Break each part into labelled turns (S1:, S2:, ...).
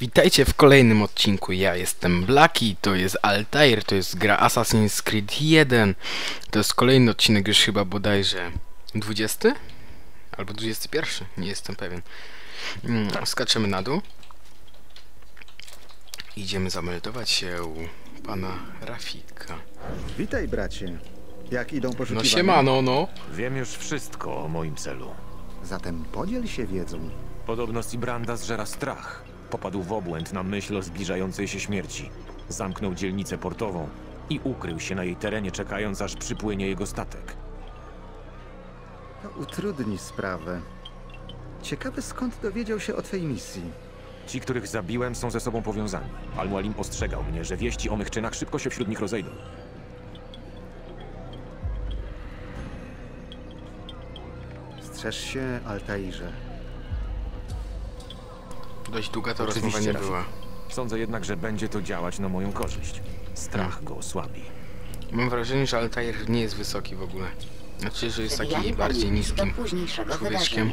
S1: Witajcie w kolejnym odcinku. Ja jestem Blaki, to jest Altair, to jest gra Assassin's Creed 1. To jest kolejny odcinek, już chyba bodajże 20? Albo 21, nie jestem pewien. Mm, Skaczemy na dół. Idziemy zameldować się u pana Rafika.
S2: Witaj, bracie. Jak idą
S1: No
S2: poszukiwania?
S1: siemano, no.
S3: Wiem już wszystko o moim celu.
S2: Zatem podziel się wiedzą.
S3: Podobno Sibranda zżera strach. Popadł w obłęd na myśl o zbliżającej się śmierci. Zamknął dzielnicę portową i ukrył się na jej terenie, czekając aż przypłynie jego statek.
S2: To utrudni sprawę. Ciekawe skąd dowiedział się o twej misji.
S3: Ci, których zabiłem, są ze sobą powiązani. Al-Mualim ostrzegał mnie, że wieści o mych czynach szybko się wśród nich rozejdą.
S2: Strzeż się, Altairze.
S1: Dość długa to
S3: Oczywiście,
S1: rozmowa nie była.
S3: Sądzę jednak, że będzie to działać na moją korzyść. Strach go osłabi.
S1: Mam wrażenie, że Altair nie jest wysoki w ogóle. Znaczy, że jest taki bardziej niskim człowieczkiem.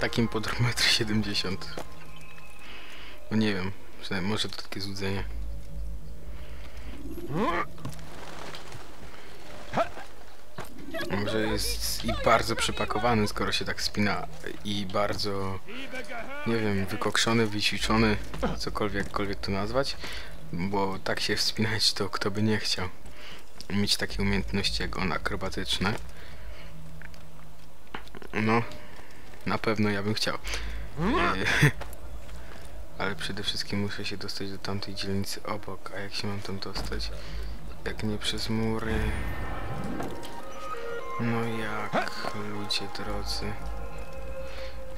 S1: Takim pod 1,70 m. No nie wiem, przynajmniej może to takie złudzenie. Może jest i bardzo przypakowany, skoro się tak spina i bardzo, nie wiem, wykokszony, wyćwiczony, cokolwiek, to nazwać, bo tak się wspinać to kto by nie chciał mieć takie umiejętności jak on akrobatyczne. No, na pewno ja bym chciał. E, Ale przede wszystkim muszę się dostać do tamtej dzielnicy obok. A jak się mam tam dostać? Jak nie przez mury. No jak, ludzie drodzy.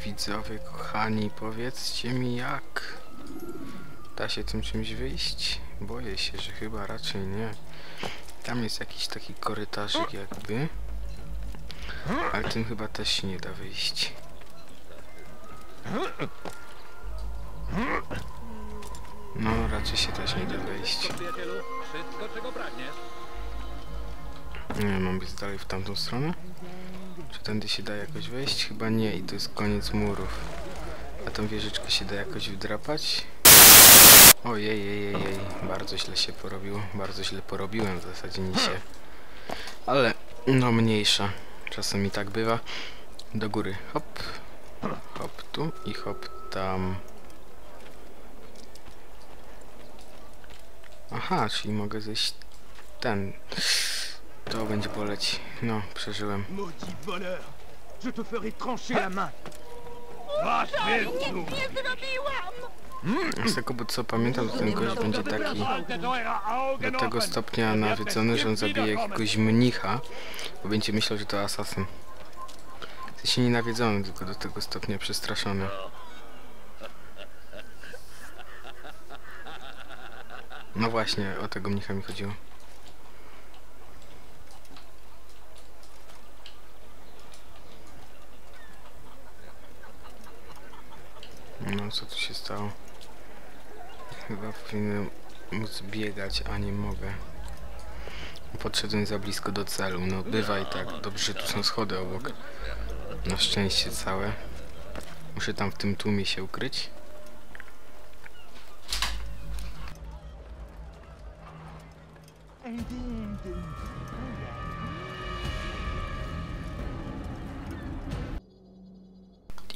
S1: Widzowie, kochani, powiedzcie mi jak. Da się tym czymś wyjść? Boję się, że chyba raczej nie. Tam jest jakiś taki korytarzyk jakby. Ale tym chyba też się nie da wyjść. No, raczej się też nie da wejść. Nie, mam być dalej w tamtą stronę? Czy tędy się da jakoś wejść? Chyba nie i to jest koniec murów. A tą wieżyczkę się da jakoś wdrapać? Ojej, jej, jej, bardzo źle się porobiło. Bardzo źle porobiłem w zasadzie się. Ale, no mniejsza. Czasem i tak bywa. Do góry, hop. Hop tu i hop tam. Aha, czyli mogę zejść ten. To będzie boleć. No, przeżyłem.
S4: Maudit voleur Je te ferai trancher la main Va, nous
S1: Z tego, bo co pamiętam, to ten gość będzie taki do tego stopnia nawiedzony, że on zabije jakiegoś mnicha, bo będzie myślał, że to asasyn. W sensie nie nawiedzony, tylko do tego stopnia przestraszony. No właśnie, o tego mnicha mi chodziło. No, co tu się stało? Chyba powinienem móc biegać, a nie mogę. Podszedłem za blisko do celu. No, bywa i tak. Dobrze, tu są schody obok. Na szczęście całe. Muszę tam w tym tłumie się ukryć.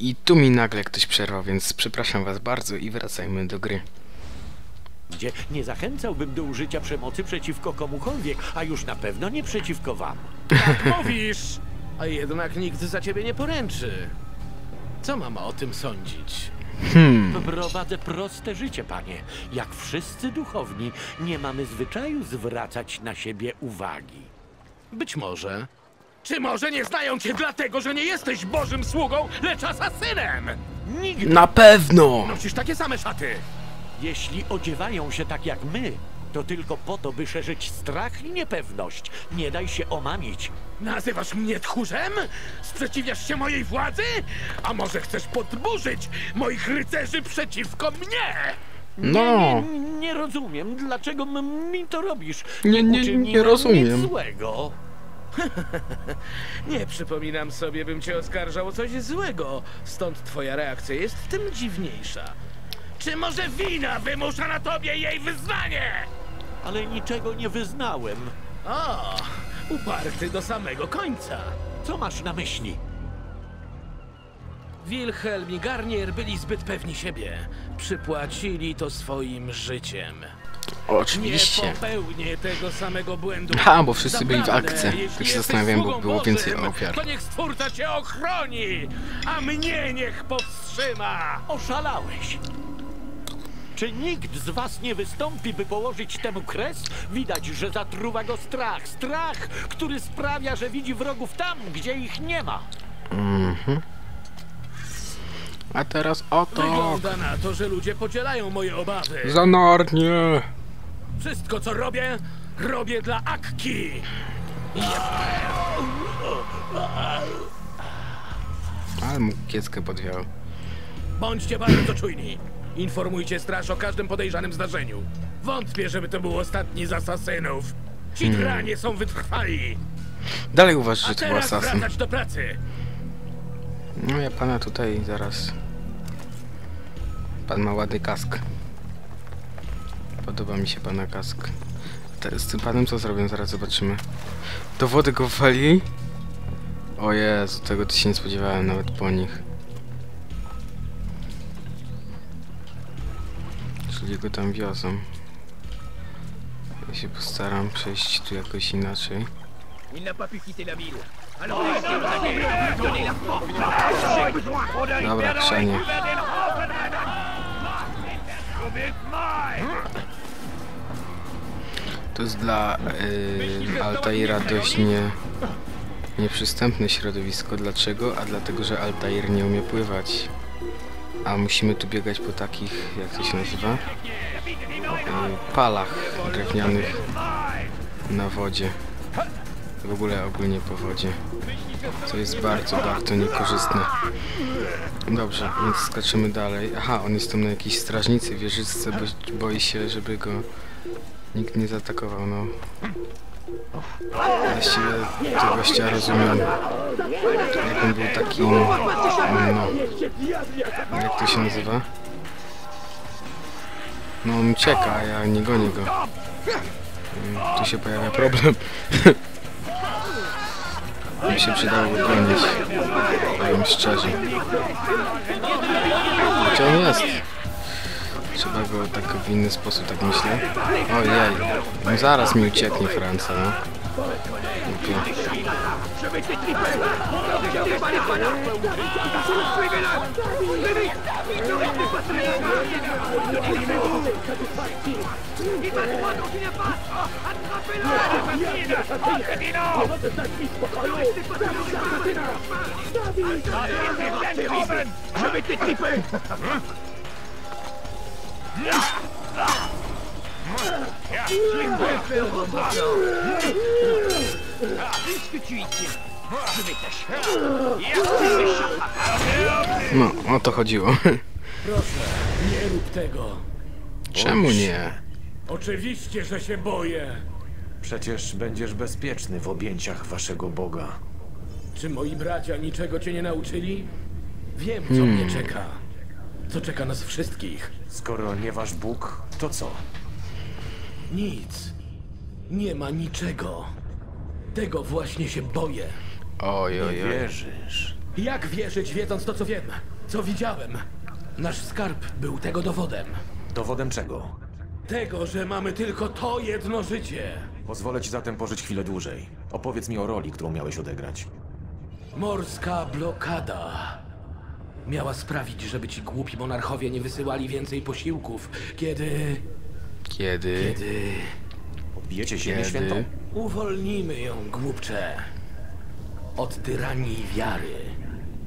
S1: I tu mi nagle ktoś przerwał, więc przepraszam was bardzo i wracajmy do gry.
S5: gdzie nie zachęcałbym do użycia przemocy przeciwko komukolwiek, a już na pewno nie przeciwko wam.
S6: Mówisz, a jednak nikt za ciebie nie poręczy. Co mama o tym sądzić?
S1: Hmm.
S5: Prowadzę proste życie, panie. Jak wszyscy duchowni, nie mamy zwyczaju zwracać na siebie uwagi.
S6: Być może. Czy może nie znają cię dlatego, że nie jesteś bożym sługą, lecz asasynem?
S5: Nigdy.
S1: Na pewno!
S6: Nosisz takie same szaty.
S5: Jeśli odziewają się tak jak my, to tylko po to, by szerzyć strach i niepewność. Nie daj się omamić.
S6: Nazywasz mnie tchórzem? Sprzeciwiasz się mojej władzy? A może chcesz podburzyć moich rycerzy przeciwko mnie?
S1: No!
S5: Nie, nie, nie rozumiem, dlaczego mi to robisz.
S1: Nie, nie, nie
S5: uczyniłem
S1: rozumiem.
S5: Nic złego.
S6: Nie przypominam sobie, bym cię oskarżał o coś złego, stąd twoja reakcja jest tym dziwniejsza. Czy może wina wymusza na tobie jej wyznanie?
S5: Ale niczego nie wyznałem.
S6: O, uparty do samego końca.
S5: Co masz na myśli?
S6: Wilhelm i Garnier byli zbyt pewni siebie. Przypłacili to swoim życiem. Nie
S1: Oczywiście.
S6: popełnię tego samego błędu.
S1: Ha, bo wszyscy byli w akcji. Tak się zastanawiałem, bo było więcej ofiar.
S6: To niech Stwórca cię ochroni, a mnie niech powstrzyma.
S5: Oszalałeś. Czy nikt z was nie wystąpi, by położyć temu kres? Widać, że zatruwa go strach. Strach, który sprawia, że widzi wrogów tam, gdzie ich nie ma.
S1: A teraz oto.
S6: Wygląda na to, że ludzie podzielają moje obawy.
S1: Zanarnie.
S6: Wszystko, co robię, robię dla Akki.
S1: Ale mu kieckę podwiał.
S6: Bądźcie bardzo czujni. Informujcie straż o każdym podejrzanym zdarzeniu. Wątpię, żeby to był ostatni z asasynów. Ci
S1: Hmm.
S6: dranie są wytrwali.
S1: Dalej uważasz, że to był asasyn.
S6: wracać do pracy.
S1: No ja pana tutaj zaraz. Pan ma ładny kask. Podoba mi się pana kask. Te, z tym panem co zrobią? Zaraz zobaczymy. Do wody go wali? O Jezu, tego to się nie spodziewałem nawet po nich. Czyli go tam wiozą. Ja się postaram przejść tu jakoś inaczej.
S4: Il n'a
S1: To jest dla y, Altaira dość nie, nieprzystępne środowisko. Dlaczego? A dlatego, że Altair nie umie pływać. A musimy tu biegać po takich, jak to się nazywa? Y, palach drewnianych na wodzie. W ogóle ogólnie po wodzie. Co jest bardzo, bardzo niekorzystne. Dobrze, więc skaczemy dalej. Aha, on jest tam na jakiejś strażnicy wieżyczce, bo boi się, żeby go nikt nie zaatakował, no. Właściwie to gościa rozumiem. Jak on był taki, no, jak to się nazywa? No on ucieka, a ja nie gonię go. Mm, Tu się pojawia problem. Mi się przydało go gonić. Powiem szczerze. Gdzie on jest? Trzeba go tak w inny sposób, tak myślę. Ojej, no zaraz mi ucieknie Franca, no. Głupio.
S4: Je vais t'étriper. Regardez pas les panards.
S1: Suivez-le. Mais vite Ne restez pas sur
S6: les Il va droit dans une impasse Attrapez-le. Ne restez pas sur les
S4: Je vais t'étriper.
S1: No, o to chodziło.
S6: Proszę, nie rób tego.
S1: Czemu nie?
S6: Oczywiście, że się boję.
S3: Przecież będziesz bezpieczny w objęciach waszego Boga.
S6: Czy moi bracia niczego cię nie nauczyli? Wiem, co mnie czeka. Co czeka nas wszystkich.
S3: Skoro nie wasz Bóg, to co?
S6: Nic. Nie ma niczego. Tego właśnie się boję.
S1: Oj,
S3: Nie
S1: oj, oj.
S3: wierzysz.
S6: Jak wierzyć, wiedząc to, co wiem? Co widziałem? Nasz skarb był tego dowodem.
S3: Dowodem czego?
S6: Tego, że mamy tylko to jedno życie.
S3: Pozwolę ci zatem pożyć chwilę dłużej. Opowiedz mi o roli, którą miałeś odegrać.
S6: Morska blokada. Miała sprawić, żeby ci głupi monarchowie nie wysyłali więcej posiłków, kiedy...
S1: Kiedy?
S6: kiedy...
S3: Odbijecie ziemię
S1: Kiedy?
S3: świętą?
S6: Uwolnimy ją, głupcze. Od tyranii wiary.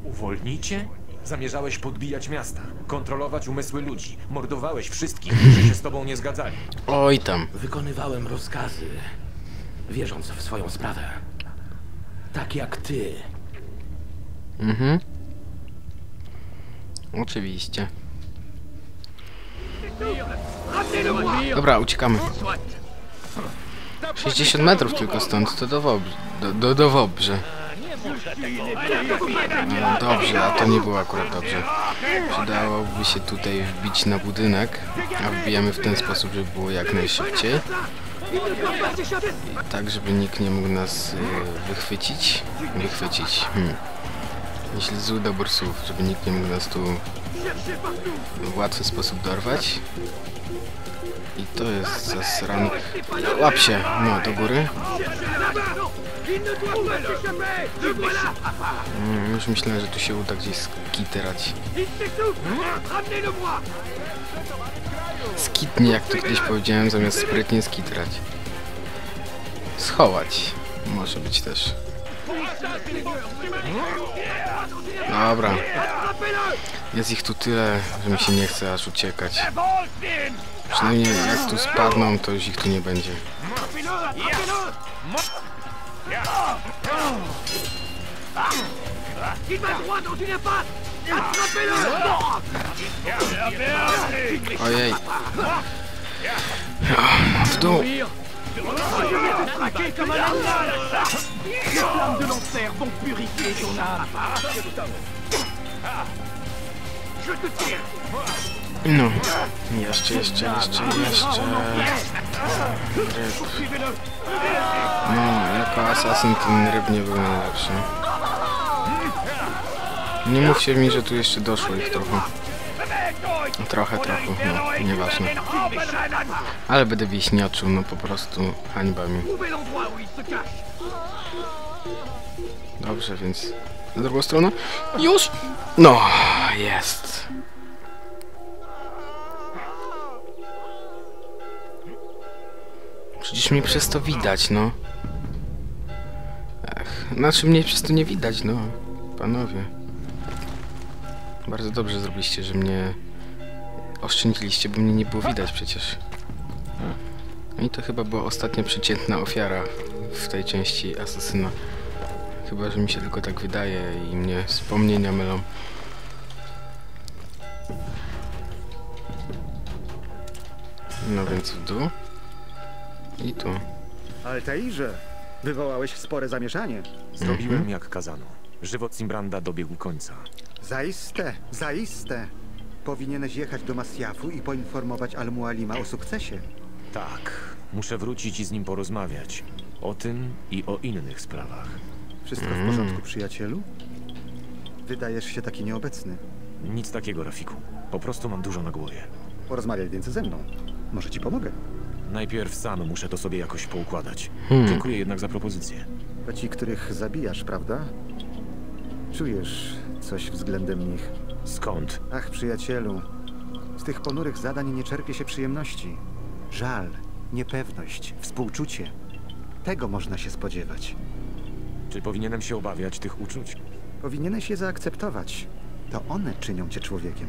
S3: Uwolnicie? Zamierzałeś podbijać miasta, kontrolować umysły ludzi, mordowałeś wszystkich, którzy się z tobą nie zgadzali.
S1: Oj tam.
S6: Wykonywałem rozkazy, wierząc w swoją sprawę. Tak jak ty.
S1: Mhm. Oczywiście. Dobra, uciekamy.
S4: Soit.
S1: 60 metrów tylko stąd, to do Wobrze. Do, do, do. No dobrze, a to nie było akurat dobrze. Przydałoby się tutaj wbić na budynek, a wbijamy w ten sposób, żeby było jak najszybciej. Tak, żeby nikt nie mógł nas y, wychwycić. Wychwycić. Hmm. Jeśli zły dobór słów, żeby nikt nie mógł nas tu w łatwy sposób dorwać. I to jest zasrany... Łap się! No, do góry. Mm, już myślałem, że tu się uda gdzieś skiterać. Skitnie, jak to kiedyś powiedziałem, zamiast sprytnie skitrać. Schować. Może być też. Dobra. Jest ich tu tyle, że mi się nie chce aż uciekać. Przynajmniej jak tu spadną, to już ich tu nie będzie. Ojej. W dół.
S4: Flammes de l'enfer vont purifier ton âme.
S1: No. Jeszcze, jeszcze, jeszcze, jeszcze. Ryb. No, jako asasyn ten ryb nie był najlepszy. Nie mówcie mi, że tu jeszcze doszło ich trochę. Trochę, trochę, no, nieważne. Ale będę wieśniaczył, no po prostu hańba mi. Dobrze, więc na drugą stronę. Już! No, jest. Przecież mnie przez to widać, no. Ech, znaczy mnie przez to nie widać, no. Panowie. Bardzo dobrze zrobiliście, że mnie oszczędziliście, bo mnie nie było widać przecież. No i to chyba była ostatnia przeciętna ofiara w tej części Asasyna. Chyba, że mi się tylko tak wydaje i mnie wspomnienia mylą. No więc w dół. I tu.
S2: Altairze, wywołałeś spore zamieszanie.
S3: Zrobiłem jak kazano. Żywot Simbranda dobiegł końca.
S2: Zaiste, zaiste. Powinieneś jechać do Masjafu i poinformować Al-Mualima o sukcesie.
S3: Tak, muszę wrócić i z nim porozmawiać. O tym i o innych sprawach.
S2: Wszystko w porządku, przyjacielu? Wydajesz się taki nieobecny.
S3: Nic takiego, Rafiku. Po prostu mam dużo na głowie.
S2: Porozmawiaj więc ze mną. Może ci pomogę.
S3: Najpierw sam muszę to sobie jakoś poukładać.
S1: Hmm.
S3: Dziękuję jednak za propozycję.
S2: To ci, których zabijasz, prawda? Czujesz coś względem nich.
S3: Skąd?
S2: Ach, przyjacielu, z tych ponurych zadań nie czerpie się przyjemności. Żal, niepewność, współczucie. Tego można się spodziewać.
S3: Czy powinienem się obawiać tych uczuć?
S2: Powinieneś je zaakceptować. To one czynią cię człowiekiem.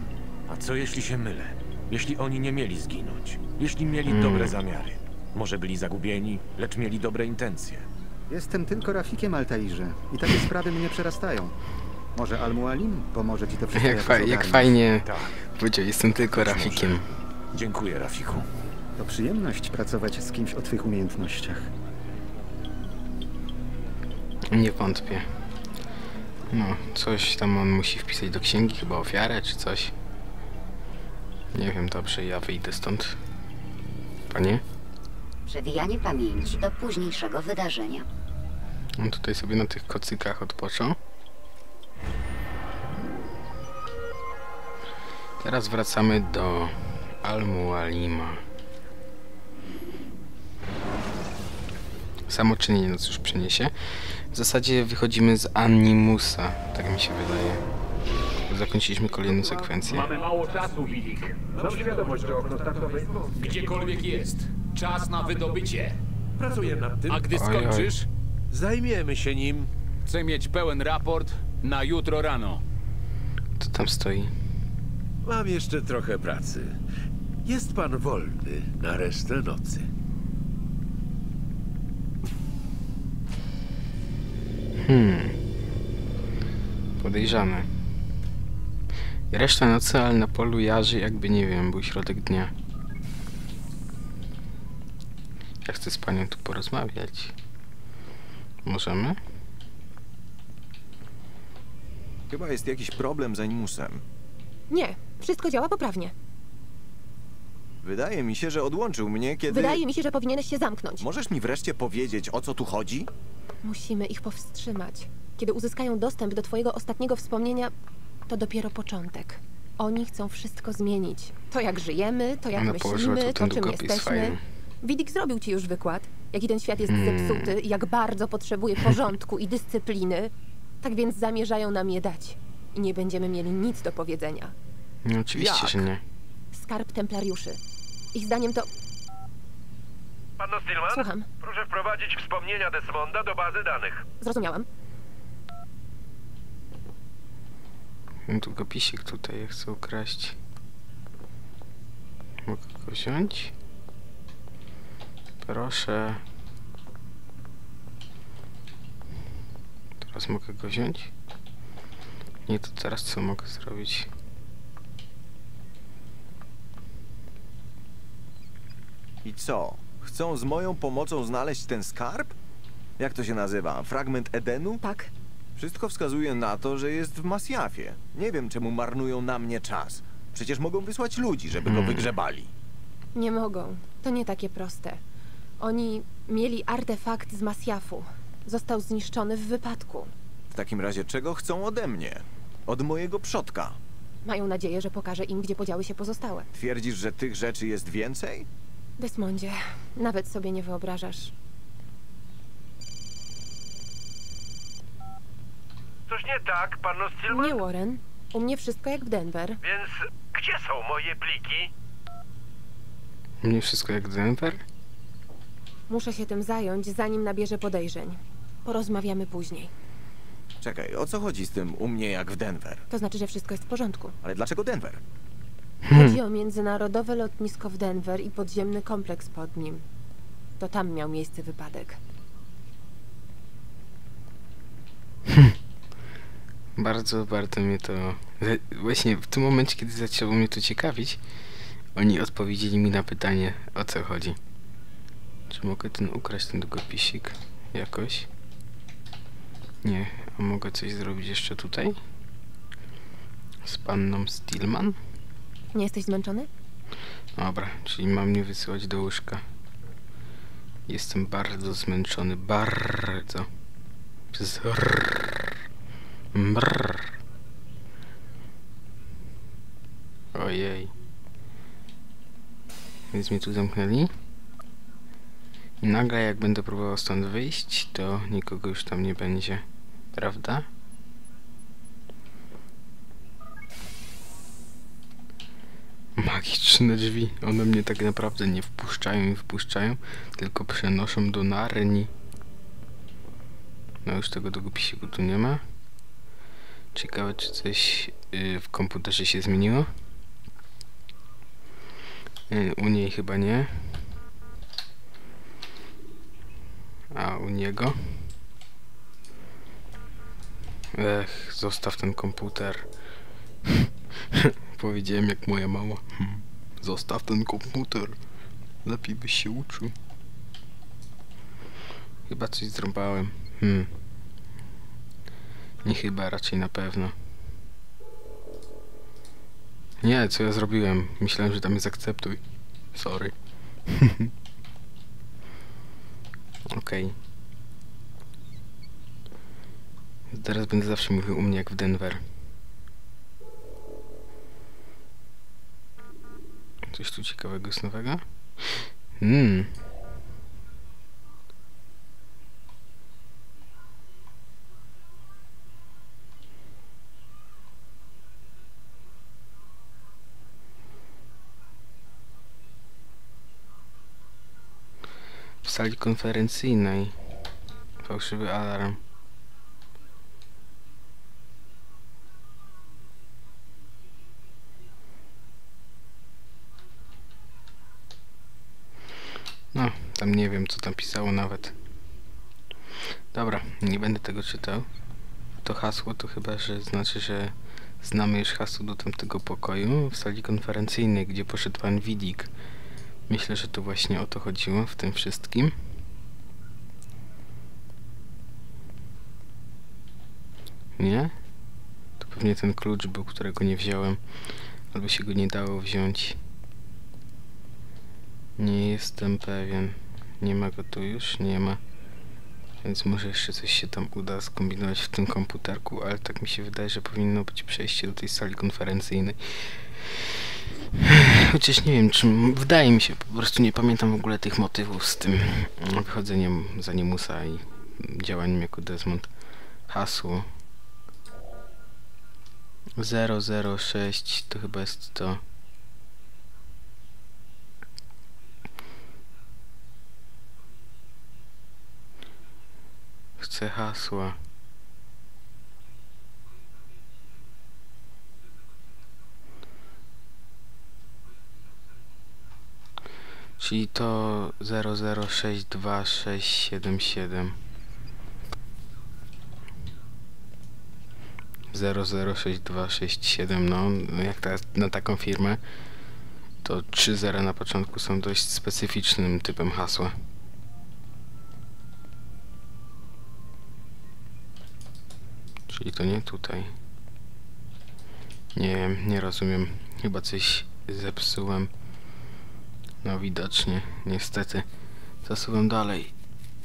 S3: A co jeśli się mylę? Jeśli oni nie mieli zginąć? Jeśli mieli
S1: Hmm.
S3: dobre zamiary? Może byli zagubieni, lecz mieli dobre intencje?
S2: Jestem tylko Rafikiem Altairze i takie sprawy mnie przerastają. Może Al-Mualim pomoże ci to wszystko
S1: Jak, fa jak fajnie
S3: Tak.
S1: powiedział, jestem tylko Rafikiem.
S3: Dziękuję, Rafiku.
S2: To przyjemność pracować z kimś o twych umiejętnościach.
S1: Nie wątpię. No, coś tam on musi wpisać do księgi, chyba ofiarę czy coś. Nie wiem, dobrze, ja wyjdę stąd. Panie?
S7: Przewijanie pamięci do późniejszego wydarzenia.
S1: On tutaj sobie na tych kocykach odpoczął. Teraz wracamy do Al-Mualima. Samoczynienie nas już przyniesie. W zasadzie wychodzimy z Animusa, tak mi się wydaje. Zakończyliśmy kolejną sekwencję.
S8: Mamy mało czasu, Wilik.
S4: Mam świadomość, że okno startowe...
S8: Gdziekolwiek jest. Czas na wydobycie.
S9: Pracuję nad tym.
S8: A gdy
S1: Oj, oj.
S8: skończysz,
S9: Zajmiemy się nim.
S8: chcę mieć pełen raport na jutro rano.
S1: Co tam stoi?
S9: Mam jeszcze trochę pracy. Jest pan wolny na resztę nocy.
S1: Hmm. Podejrzane. Reszta nocy, ale na polu jarzy jakby, nie wiem, był środek dnia. Jak chcę z panią tu porozmawiać. Możemy?
S3: Chyba jest jakiś problem z Animusem.
S10: Nie, wszystko działa poprawnie.
S3: Wydaje mi się, że odłączył mnie, kiedy...
S10: Wydaje mi się, że powinieneś się zamknąć.
S3: Możesz mi wreszcie powiedzieć, o co tu chodzi?
S10: Musimy ich powstrzymać. Kiedy uzyskają dostęp do twojego ostatniego wspomnienia, to dopiero początek. Oni chcą wszystko zmienić. To jak żyjemy, to jak
S1: Ona położyła
S10: myślimy, to czym jesteśmy. Widik zrobił ci już wykład, jaki ten świat jest
S1: Hmm.
S10: zepsuty i jak bardzo potrzebuje porządku i dyscypliny. Tak więc zamierzają nam je dać. I nie będziemy mieli nic do powiedzenia.
S1: No oczywiście,
S3: Jak?
S1: że nie.
S10: Skarb Templariuszy. Ich zdaniem to...
S9: Panno Stillman?
S10: Słucham.
S9: Proszę wprowadzić wspomnienia Desmonda do bazy danych.
S10: Zrozumiałam.
S1: Długopisik tutaj ja chcę ukraść. Mogę go wziąć? Proszę. Teraz mogę go wziąć? Nie, to teraz co mogę zrobić?
S3: I co? Chcą z moją pomocą znaleźć ten skarb? Jak to się nazywa? Fragment Edenu?
S10: Tak.
S3: Wszystko wskazuje na to, że jest w Masjafie. Nie wiem, czemu marnują na mnie czas. Przecież mogą wysłać ludzi, żeby go
S1: Hmm.
S3: wygrzebali.
S10: Nie mogą. To nie takie proste. Oni mieli artefakt z Masjafu. Został zniszczony w wypadku.
S3: W takim razie czego chcą ode mnie? Od mojego przodka.
S10: Mają nadzieję, że pokaże im, gdzie podziały się pozostałe.
S3: Twierdzisz, że tych rzeczy jest więcej?
S10: Desmondzie, nawet sobie nie wyobrażasz.
S9: Coś nie tak, panno Stillman?
S10: Nie, Warren. U mnie wszystko jak w Denver.
S9: Więc gdzie są moje pliki?
S1: Mnie wszystko jak Denver?
S10: Muszę się tym zająć, zanim nabierze podejrzeń. Porozmawiamy później.
S3: Czekaj, o co chodzi z tym u mnie jak w Denver?
S10: To znaczy, że wszystko jest w porządku.
S3: Ale dlaczego Denver?
S10: Chodzi o międzynarodowe lotnisko w Denver i podziemny kompleks pod nim. To tam miał miejsce wypadek.
S1: Bardzo, bardzo mnie to... Właśnie w tym momencie, kiedy zaczęło mnie to ciekawić, oni odpowiedzieli mi na pytanie, o co chodzi. Czy mogę ten ukraść, ten długopisik jakoś? Nie. A mogę coś zrobić jeszcze tutaj? Z panną Stillman?
S10: Nie jesteś zmęczony?
S1: Dobra, czyli mam mnie wysyłać do łóżka. Jestem bardzo zmęczony, bardzo. Przez. Ojej. Więc mnie tu zamknęli. I nagle jak będę próbował stąd wyjść, to nikogo już tam nie będzie. Prawda? Magiczne drzwi. One mnie tak naprawdę nie wpuszczają i wpuszczają, tylko przenoszą do Narni. No już tego długopisiku tu nie ma. Ciekawe, czy coś y, w komputerze się zmieniło. Y, u niej chyba nie. A u niego? Ech, zostaw ten komputer. Powiedziałem jak moja mama. Hmm. Zostaw ten komputer. Lepiej byś się uczył. Chyba coś zrobiłem. Hmm. Nie chyba, raczej na pewno. Nie, co ja zrobiłem? Myślałem, że tam jest akceptuj. Sorry. Okej. Teraz będę zawsze mówił u mnie jak w Denver. Coś tu ciekawego jest nowego? Hmm. W sali konferencyjnej. Fałszywy alarm. No, tam nie wiem co tam pisało nawet. Dobra, nie będę tego czytał. To hasło to chyba, że znaczy, że znamy już hasło do tamtego pokoju w sali konferencyjnej, gdzie poszedł pan Widik. Myślę, że to właśnie o to chodziło w tym wszystkim. Nie? To pewnie ten klucz był, którego nie wziąłem. Albo się go nie dało wziąć. Nie jestem pewien. Nie ma go tu już? Nie ma. Więc może jeszcze coś się tam uda skombinować w tym komputerku, ale tak mi się wydaje, że powinno być przejście do tej sali konferencyjnej. Chociaż nie wiem, czy wydaje mi się, po prostu nie pamiętam w ogóle tych motywów z tym wychodzeniem za Niemusa i działaniem jako Desmond. Hasło 006 to chyba jest to. Chcę hasła. Czyli to 00626777 006267 no jak ta, na taką firmę to 3 zera na początku są dość specyficznym typem hasła. Czyli to nie tutaj. Nie nie rozumiem. Chyba coś zepsułem. No widocznie, niestety. Zasuwam dalej.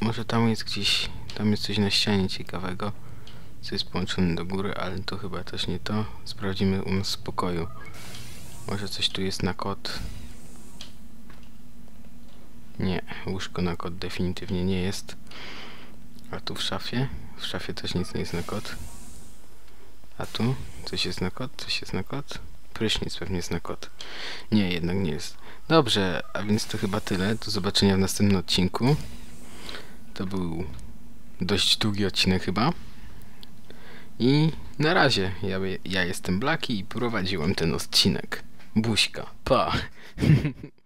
S1: Może tam jest gdzieś, tam jest coś na ścianie ciekawego. Co jest połączone do góry, ale to chyba też nie to. Sprawdzimy u nas w pokoju. Może coś tu jest na kod. Nie, łóżko na kod definitywnie nie jest. A tu w szafie? W szafie też nic nie jest na kod. A tu? Coś jest na kod? Coś jest na kod? Prysznic pewnie jest na kod. Nie, jednak nie jest. Dobrze, a więc to chyba tyle. Do zobaczenia w następnym odcinku. To był dość długi odcinek chyba. I na razie. Ja, ja jestem Blaki i prowadziłem ten odcinek. Buźka. Pa!